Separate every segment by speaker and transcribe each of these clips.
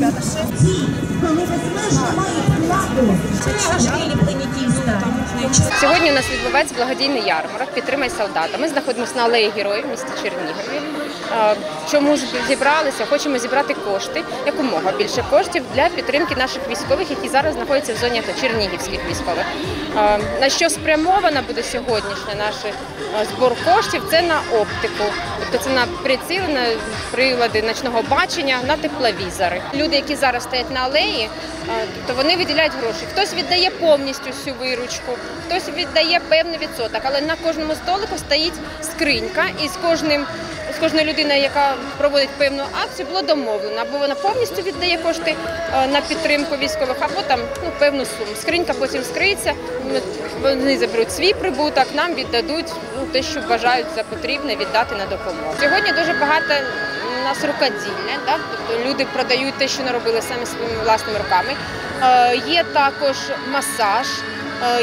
Speaker 1: Sim, também vai se transformar em lado. Пленітіста.
Speaker 2: Сьогодні у нас відбувається благодійний ярмарок Підтримай солдата. Ми знаходимося на алеї героїв в місті Чернігові. Е, Чому ж зібралися? Хочемо зібрати кошти, якомога більше коштів для підтримки наших військових, які зараз знаходяться в зоні чернігівських військових. Е, На що спрямована буде сьогоднішня наш е, збор коштів? Це на оптику, тобто це на приціли, на прилади ночного бачення, на тепловізори. Люди, які зараз стоять на алеї, е, тобто вони виділяють гроші. Хтось віддає повністю всю виручку, хтось віддає певний відсоток, але на кожному столику стоїть скринька, і з кожним з кожною людиною, яка проводить певну акцію, було домовлено, або вона повністю віддає кошти е, на підтримку військових, або там ну певну суму. Скринька потім скриється. Вони заберуть свій прибуток, нам віддадуть ну, те, що вважають за потрібне віддати на допомогу. Сьогодні дуже багато у нас рукоділля, да? тобто люди продають те, що наробили самі своїми власними руками. Е, Є також масаж,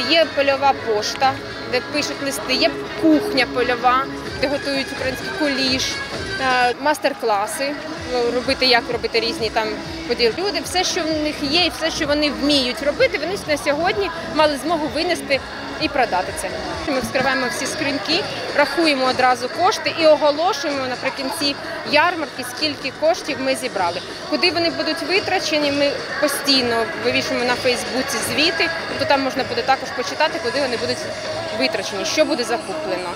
Speaker 2: є польова пошта, де пишуть листи, є кухня польова, де готують український куліш, е, мастер-класи, е, робити, як робити різні там поділи. Люди, все, що в них є, і все, що вони вміють робити, вони на сьогодні мали змогу винести і продати це. Ми вскриваємо всі скриньки, рахуємо одразу кошти і оголошуємо наприкінці ярмарки, скільки коштів ми зібрали. Куди вони будуть витрачені, ми постійно вивішуємо на Фейсбуці звіти, тобто там можна буде також почитати, куди вони будуть витрачені, що буде закуплено.